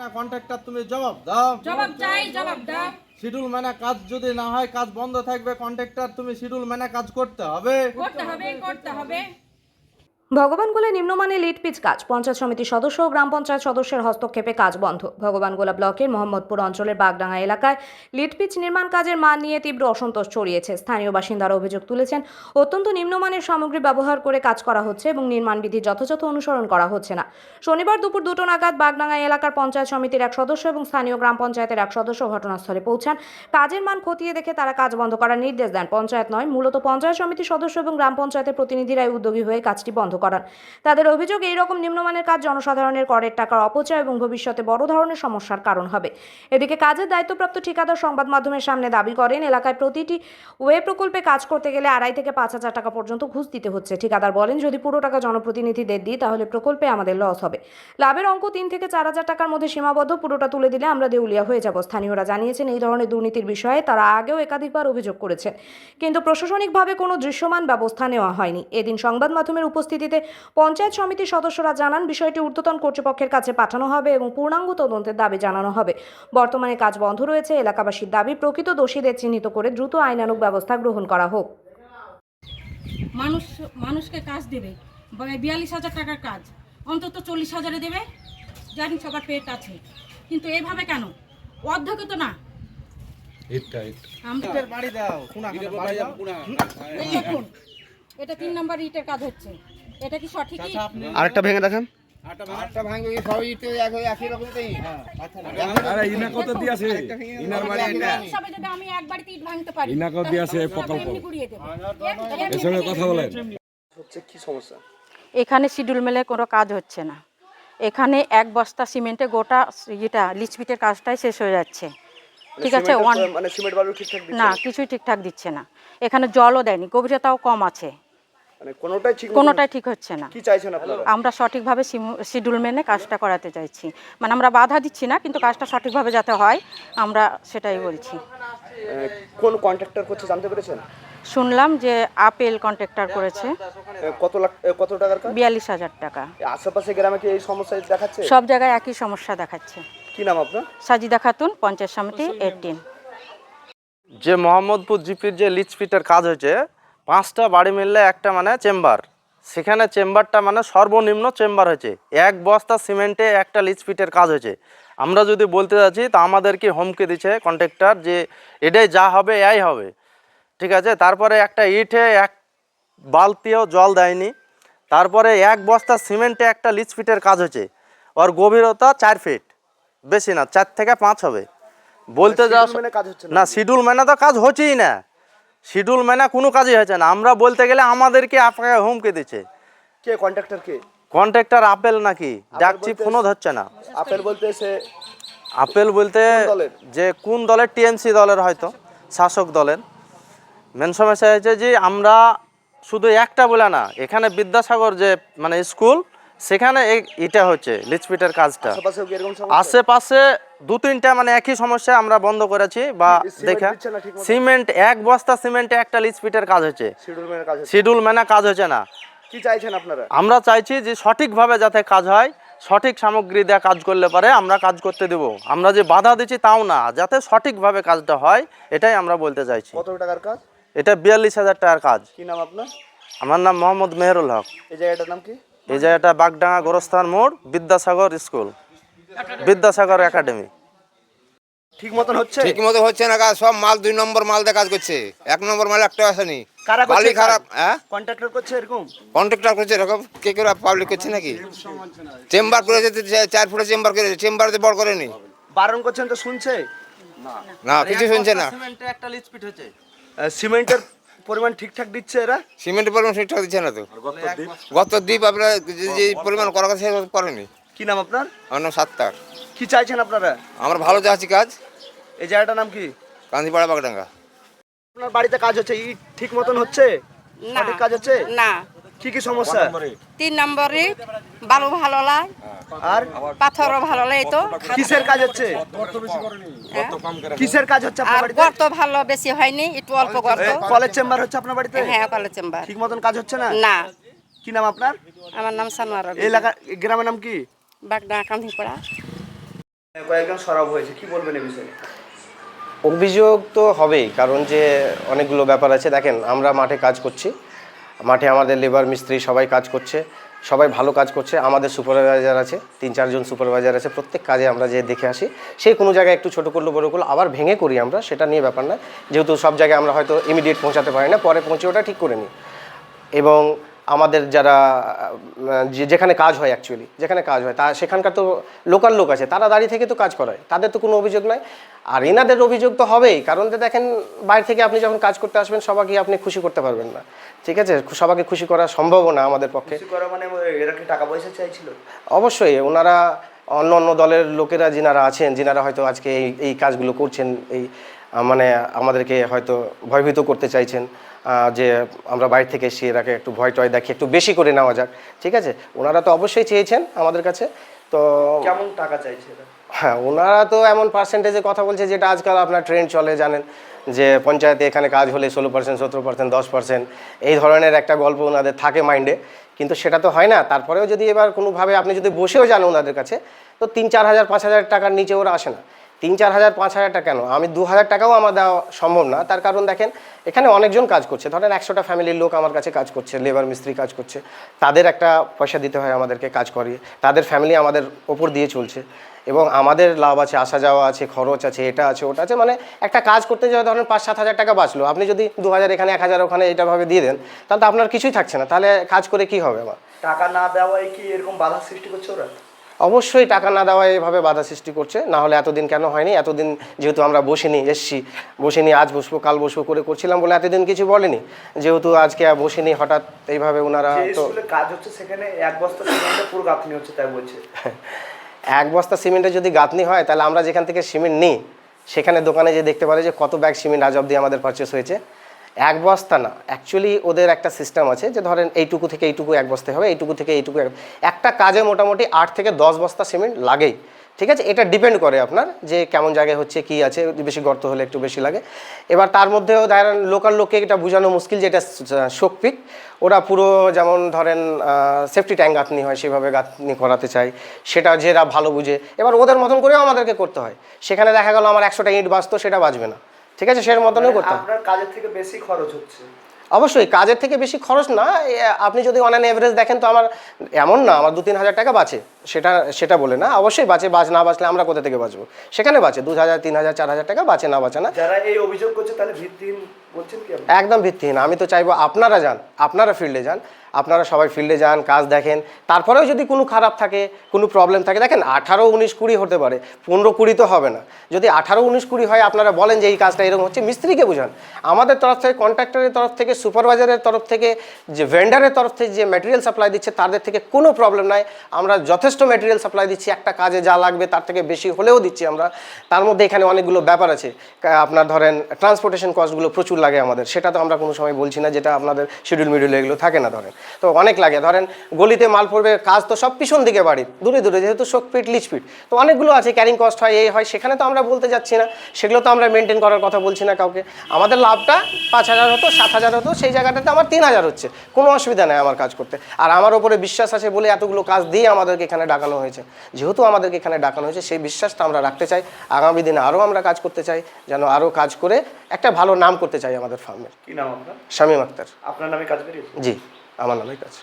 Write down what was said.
না কন্ট্রাক্টর তুমি জবাব দাও। জবাব চাই জবাব দাও। শিডিউল মেনে কাজ যদি না হয় কাজ বন্ধ থাকবে কন্ট্রাক্টর তুমি শিডিউল মানে কাজ করতে হবে। করতে হবে করতে হবে। ভগবানগোলা নিম্নমানের লিট পিচ কাজ। পঞ্চায়েত সমিতির সদস্য ও গ্রাম পঞ্চায়েত সদস্যের হস্তক্ষেপে কাজ বন্ধ। ভগবানগোলা ব্লকের মোহাম্মদপুর অঞ্চলের বাগডাঙ্গা এলাকায় লিট পিচ নির্মাণ কাজের মান নিয়ে তীব্র অসন্তোষ ছড়িয়েছে। স্থানীয় বাসিন্দারা অভিযোগ তুলেছেন, অত্যন্ত নিম্নমানের সামগ্রী ব্যবহার করে কাজ করা হচ্ছে এবং নির্মাণ বিধি যথাযথ অনুসরণ করা হচ্ছে না। শনিবার দুপুর দুটো নাগাদ বাগডাঙ্গা এলাকার পঞ্চায়েত সমিতির এক সদস্য এবং স্থানীয় গ্রাম পঞ্চায়েতের এক সদস্য ঘটনাস্থলে পৌঁছান। কাজের মান খতিয়ে দেখে তারা কাজ বন্ধ করার নির্দেশ দেন। পঞ্চায়েত নয়, মূলত পঞ্চায়েত সমিতির সদস্য এবং গ্রাম পঞ্চায়েতের প্রতিনিধিরাই উদ্যোগী হয়ে কাজটি বন্ধ করান তাদের অভিযোগ, এই রকম নিম্নমানের কাজ জনসাধারণের করের টাকার অপচয় এবং ভবিষ্যতে বড় ধরনের সমস্যার কারণ হবে। এদিকে কাজের দায়িত্বপ্রাপ্ত ঠিকাদার সংবাদ মাধ্যমের সামনে দাবি করেন, এলাকায় প্রতিটি ওয়ে প্রকল্পে কাজ করতে গেলে আড়াই থেকে পাঁচ হাজার টাকা পর্যন্ত ঘুষ দিতে হচ্ছে। ঠিকাদার বলেন, যদি পুরো টাকা জনপ্রতিনিধিদের দিই, তাহলে প্রকল্পে আমাদের লস হবে। লাভের অঙ্ক তিন থেকে চার হাজার টাকার মধ্যে সীমাবদ্ধ, পুরোটা তুলে দিলে আমরা দেউলিয়া হয়ে যাব। স্থানীয়রা জানিয়েছেন, এই ধরনের দুর্নীতির বিষয়ে তারা আগেও একাধিকবার অভিযোগ করেছেন। কিন্তু প্রশাসনিকভাবে কোনো দৃশ্যমান ব্যবস্থা নেওয়া হয়নি। এদিন সংবাদ মাধ্যমের উপস্থিতিতে পঞ্চায়েত সমিতির সদস্যরা জানান বিষয়টি ঊর্ধ্বতন কর্তৃপক্ষের কাছে পাঠানো হবে এবং পূর্ণাঙ্গ তদন্তের দাবি জানানো হবে। বর্তমানে কাজ বন্ধ রয়েছে এলাকাবাসীর দাবি প্রকৃত দোষীদের চিহ্নিত করে দ্রুত আইনানুগ ব্যবস্থা গ্রহণ করা হোক। মানুষ মানুষকে কাজ দেবে। বিয়াল্লিশ হাজার টাকার কাজ। অন্তত চল্লিশ হাজারে দেবে। জানি সবার পেট আছে। কিন্তু এভাবে কেন? অর্ধেক তো না আমরা ইটের বাড়ি দাও কোনা বাড়ি দাও। এই দেখুন এটা তিন নম্বর ইটের কাজ হচ্ছে। এটা কি সঠিকই? আরেকটা ভেঙে দেখেন। আরে ইনা কত দিয়েছে ইনার বাড়ি এটা সবাই যদি আমি এক ইট ভাঙতে পারি ইনা কত দিয়েছে এই প্রকল্প এমনি এর সঙ্গে কথা বলেন হচ্ছে কি সমস্যা এখানে শিডিউল মেলে কোনো কাজ হচ্ছে না। এখানে এক বস্তা সিমেন্টে গোটা ইটা লিচপিটের কাজটাই শেষ হয়ে যাচ্ছে। ঠিক আছে মানে না? কিছুই ঠিকঠাক দিচ্ছে না। এখানে জলও দেয়নি গভীরতাও কম আছে। মানে কোনোটাই ঠিক কোনোটাই ঠিক হচ্ছে না। কি চাইছেন আপনারা? আমরা সঠিকভাবে শিডিউল মেনে কাজটা করাতে চাইছি। মানে আমরা বাধা দিচ্ছি না কিন্তু কাজটা সঠিকভাবে যাতে হয় আমরা সেটাই বলছি। কোন কন্ট্রাক্টর করছে জানতে পেরেছেন? শুনলাম যে আপেল কন্ট্রাক্টর করেছে। কত লাখ কত টাকার কাজ? বিয়াল্লিশ হাজার টাকা। আশেপাশে গ্রামে কি এই সমস্যা দেখাচ্ছে? সব জায়গায় একই সমস্যা দেখাচ্ছে। কি নাম আপনার? সাজিদা খাতুন পঞ্চায়েত সমিতি এইটিন যে মোহাম্মদপুর জিপির যে লিচ ফিটের কাজ হয়েছে পাঁচটা বাড়ি মিললে একটা মানে চেম্বার। সেখানে চেম্বারটা মানে সর্বনিম্ন চেম্বার হয়েছে। এক বস্তা সিমেন্টে একটা লিচ ফিটের কাজ হয়েছে। আমরা যদি বলতে যাচ্ছি তা আমাদেরকে হুমকি দিচ্ছে কন্ট্রাক্টর যে এটাই যা হবে এই হবে। ঠিক আছে? তারপরে একটা ইটে এক বালতিও জল দেয়নি। তারপরে এক বস্তা সিমেন্টে একটা লিচ ফিটের কাজ হয়েছে। ওর গভীরতা চার ফিট বেশি না চার থেকে পাঁচ হবে। বলতে যাওয়া Schedule কাজ হচ্ছে না। না শিডিউল মেনে তো কাজ হচ্ছেই না। শিডিউল মেনে কোনো কাজই হয়েছে না। আমরা বলতে গেলে আমাদেরকে আপনাকে হুমকি দিচ্ছে। কে কন্ট্রাক্টর কে? কন্ট্রাক্টর আপেল নাকি? ডাকছি ফোনও ধরছে না। আপেল বলতে সে আপেল বলতে? যে কোন দলের? টিএমসি দলের হয়তো শাসক দলের। মেন সমস্যা হয়েছে যে আমরা শুধু একটা বলে না এখানে বিদ্যাসাগর যে মানে স্কুল সেখানে এটা হচ্ছে লিচপিটের কাজটা। আশেপাশে দু তিনটা মানে একই সমস্যা আমরা বন্ধ করেছি বা দেখা? সিমেন্ট এক বস্তা সিমেন্টে একটা লিচপিটের কাজ হচ্ছে। শিডিউল মেনে কাজ হচ্ছে না। কি চাইছেন আপনারা? আমরা চাইছি যে সঠিকভাবে যাতে কাজ হয় সঠিক সামগ্রী দিয়ে কাজ করলে পারে আমরা কাজ করতে দেব। আমরা যে বাধা দিচ্ছি তাও না যাতে সঠিকভাবে কাজটা হয় এটাই আমরা বলতে চাইছি। কত টাকার কাজ? এটা বিয়াল্লিশ হাজার টাকার কাজ। কি নাম আপনার? আমার নাম মোহাম্মদ মেহরুল হক। এই জায়গাটার নাম কি? এই জায়গাটা বাগডাঙ্গা গোরস্থান মোড় বিদ্যাসাগর স্কুল বিদ্যাসাগর একাডেমি। ঠিক মতন হচ্ছে? ঠিক মতো হচ্ছে না কাজ সব মাল দুই নম্বর মাল দিয়ে কাজ করছে। এক নম্বর মাল একটা আসেনি কারা করছে বালি খারাপ হ্যাঁ? কন্ট্রাক্টর করছে এরকম? কন্ট্রাক্টর করছে এরকম কে করে পাবলিক করছে নাকি? চেম্বার চার ফুটে চেম্বার করেছে চেম্বার তো বড় করেনি। বারণ করছেন তো শুনছে? না কিছু শুনছে না। সিমেন্টে একটা লিচপিট হচ্ছে সিমেন্টের পরিমাণ ঠিকঠাক দিচ্ছে এরা? সিমেন্টের পরিমাণ ঠিকঠাক দিচ্ছে না তো। গত দ্বীপ? আপনার যে যে পরিমাণ করার কথা করেনি। কি নাম আপনার? আমার নাম সাত্তার। কি চাইছেন আপনারা? আমরা ভালো যাচ্ছি কাজ। এই জায়গাটার নাম কি? কান্দিপাড়া বাগডাঙ্গা। আপনার বাড়িতে কাজ হচ্ছে? ইট ঠিক মতন হচ্ছে? সঠিক কাজ হচ্ছে? না। কি কি সমস্যা? তিন নম্বরে। বালু ভালো লাগে আর পাথরও ভালো লাগে তো। কিসের কাজ হচ্ছে? কিসের কাজ হচ্ছে আপনার আর বাড়িতে? গর্ত ভালো বেশি হয়নি একটু অল্প গর্ত। কলেজ চেম্বার হচ্ছে আপনার বাড়িতে? হ্যাঁ কলেজ চেম্বার। ঠিক মতন কাজ হচ্ছে না? না। কি নাম আপনার? আমার নাম সানোয়ার এলাকা গ্রামের নাম কি? বাগডা কান্দিপাড়া। কয়েকজন সরব হয়েছে কি বলবেন এই বিষয়ে? অভিযোগ তো হবেই কারণ যে অনেকগুলো ব্যাপার আছে। দেখেন আমরা মাঠে কাজ করছি। মাঠে আমাদের লেবার মিস্ত্রি সবাই কাজ করছে। সবাই ভালো কাজ করছে, আমাদের সুপারভাইজার আছে, তিন চারজন সুপারভাইজার আছে, প্রত্যেক কাজে আমরা যে দেখে আসি। সেই কোনো জায়গায় একটু ছোটো করল, বড়ো করল, আবার ভেঙে করি আমরা, সেটা নিয়ে ব্যাপার না। যেহেতু সব জায়গায় আমরা হয়তো ইমিডিয়েট পৌঁছাতে পারি না, পরে পৌঁছে ওটা ঠিক করে নিই। এবং আমাদের যারা যেখানে কাজ হয় অ্যাকচুয়ালি যেখানে কাজ হয় তা সেখানকার তো লোকাল লোক আছে তারা দাঁড়িয়ে থেকে তো কাজ করায় তাদের তো কোনো অভিযোগ নাই। আর এনাদের অভিযোগ তো হবেই কারণ যে দেখেন বাইরে থেকে আপনি যখন কাজ করতে আসবেন সবাইকে আপনি খুশি করতে পারবেন না। ঠিক আছে? সবাইকে খুশি করা সম্ভব না আমাদের পক্ষে। করা মানে এরা কি টাকা পয়সা চাইছিল? অবশ্যই ওনারা অন্য অন্য দলের লোকেরা যিনারা আছেন যিনারা হয়তো আজকে এই এই কাজগুলো করছেন এই মানে আমাদেরকে হয়তো ভয়ভীত করতে চাইছেন যে আমরা বাইরে থেকে এসে এরাকে একটু ভয় টয় দেখি একটু বেশি করে নেওয়া যাক। ঠিক আছে? ওনারা তো অবশ্যই চেয়েছেন আমাদের কাছে। তো কেমন টাকা চাইছে হ্যাঁ ওনারা তো এমন পার্সেন্টেজে কথা বলছে যেটা আজকাল আপনার ট্রেন্ড চলে জানেন? যে পঞ্চায়েতে এখানে কাজ হলে ষোলো পার্সেন্ট সতেরো পার্সেন্ট দশ পার্সেন্ট এই ধরনের একটা গল্প ওনাদের থাকে মাইন্ডে কিন্তু সেটা তো হয় না। তারপরেও যদি এবার কোনোভাবে আপনি যদি বসেও যান ওনাদের কাছে তো তিন চার হাজার পাঁচ হাজার টাকার নিচে ওরা আসে না। তিন চার হাজার, পাঁচ হাজার টাকা কেন? আমি দু হাজার টাকাও আমার দেওয়া সম্ভব না। তার কারণ দেখেন, এখানে অনেকজন কাজ করছে। ধরেন একশোটা ফ্যামিলির লোক আমার কাছে কাজ করছে লেবার মিস্ত্রি কাজ করছে। তাদের একটা পয়সা দিতে হয় আমাদেরকে কাজ করিয়ে। তাদের ফ্যামিলি আমাদের ওপর দিয়ে চলছে। এবং আমাদের লাভ আছে, আসা যাওয়া আছে, খরচ আছে, এটা আছে, ওটা আছে। মানে একটা কাজ করতে যাওয়া ধরেন পাঁচ, সাত হাজার টাকা বাঁচলো। আপনি যদি দু হাজার এখানে, এক হাজার ওখানে এটাভাবে দিয়ে দেন, তাহলে তো আপনার কিছুই থাকছে না। তাহলে কাজ করে কি হবে আমার? টাকা না দেওয়ায় কি এরকম বাধা সৃষ্টি করছে ওরা? অবশ্যই টাকা না দেওয়া এভাবে বাধা সৃষ্টি করছে। না হলে এতদিন কেন হয়নি? এতদিন যেহেতু আমরা বসিনি এসছি বসিনি আজ বসবো কাল বসবো করে করছিলাম বলে এতদিন কিছু বলেনি। যেহেতু আজকে বসিনি হঠাৎ এইভাবে ওনারা তো কাজ হচ্ছে সেখানে এক বস্তা সিমেন্টে পুরো গাঁথনি হচ্ছে তাই বলছে। এক বস্তা সিমেন্টে যদি গাঁথনি হয় তাহলে আমরা যেখান থেকে সিমেন্ট নিই সেখানে দোকানে যে দেখতে পারি যে কত ব্যাগ সিমেন্ট আজ অব্দি আমাদের পারচেস হয়েছে। এক বস্তা না অ্যাকচুয়ালি ওদের একটা সিস্টেম আছে যে ধরেন এইটুকু থেকে এইটুকু এক বস্তা হবে, এইটুকু থেকে এইটুকু এক- একটা কাজে মোটামুটি আট থেকে দশ বস্তা সিমেন্ট লাগেই, ঠিক আছে? এটা ডিপেন্ড করে আপনার যে কেমন জায়গায় হচ্ছে, কি আছে, বেশি গর্ত হলে একটু বেশি লাগে। এবার তার মধ্যেও ধরেন লোকাল লোককে এটা বোঝানো মুশকিল যেটা শোকপিক ওরা পুরো যেমন ধরেন সেফটি ট্যাঙ্ক গাঁথনি হয়, সেভাবে গাঁথনি করাতে চাই সেটা যেরা ভালো বুঝে। এবার ওদের মতন করেও আমাদেরকে করতে হয়। সেখানে দেখা গেল আমার একশোটা ইট বাঁচতো, সেটা বাঁচবে না। ঠিক আছে সের মতনও করতে হয় আপনার কাজের থেকে বেশি খরচ হচ্ছে। অবশ্যই কাজের থেকে বেশি খরচ না আপনি যদি অন অ্যান এভারেজ দেখেন তো আমার এমন না আমার দু তিন হাজার টাকা বাঁচে। সেটা সেটা বলে না অবশ্যই বাঁচে বাঁচ না বাঁচলে আমরা কোথা থেকে বাঁচবো? সেখানে বাঁচে দু হাজার তিন হাজার চার হাজার টাকা বাঁচে না বাঁচে না। যারা এই অভিযোগ করছে তাহলে ভিত্তিহীন বলছেন কি একদম ভিত্তিহীন আমি তো চাইব আপনারা যান আপনারা ফিল্ডে যান। আপনারা সবাই ফিল্ডে যান, কাজ দেখেন। তারপরেও যদি কোনো খারাপ থাকে, কোনো প্রবলেম থাকে, দেখেন আঠারো, উনিশ, কুড়ি হতে পারে, পনেরো, কুড়ি তো হবে না। যদি আঠারো, উনিশ, কুড়ি হয়, আপনারা বলেন যে এই কাজটা এরকম হচ্ছে, মিস্ত্রিকে বুঝান। আমাদের তরফ থেকে কন্ট্রাক্টরের তরফ থেকে সুপারভাইজারের তরফ থেকে, যে ভেন্ডারের তরফ থেকে যে ম্যাটেরিয়াল সাপ্লাই দিচ্ছে, তাদের থেকে কোনো প্রবলেম নাই। আমরা যথেষ্ট ম্যাটেরিয়াল সাপ্লাই দিচ্ছি, একটা কাজে যা লাগবে, তার থেকে বেশি হলেও দিচ্ছি আমরা। তার মধ্যে এখানে অনেকগুলো ব্যাপার আছে। আপনার ধরেন ট্রান্সপোর্টেশন কস্টগুলো প্রচুর লাগে আমাদের। সেটা তো আমরা কোনো সময় বলছি না, যেটা আপনাদের শিডিউল মিডিউল এগুলো থাকে না ধরেন। তো অনেক লাগে। ধরেন গলিতে মাল পড়বে কাজ তো সব পিছন দিকে বাড়ির দূরে দূরে যেহেতু শোকপিট লিচপিট তো অনেকগুলো আছে ক্যারিং কস্ট হয় এই হয় সেখানে তো আমরা বলতে যাচ্ছি না। সেগুলো তো আমরা মেনটেন করার কথা বলছি না কাউকে। আমাদের লাভটা পাঁচ হাজার হতো সাত হাজার হতো সেই জায়গাটাতে আমার তিন হাজার হচ্ছে। কোনো অসুবিধা নেই আমার কাজ করতে। আর আমার ওপরে বিশ্বাস আছে বলে এতগুলো কাজ দিয়ে আমাদেরকে এখানে ডাকানো হয়েছে। যেহেতু আমাদেরকে এখানে ডাকানো হয়েছে সেই বিশ্বাসটা আমরা রাখতে চাই। আগামী দিনে আরও আমরা কাজ করতে চাই যেন আরও কাজ করে একটা ভালো নাম করতে চাই আমাদের ফার্মের কি নাম আপনার? শামীম আক্তার। আপনার নামে কাজ বেরিয়েছে জি। আমার নামে কাজ।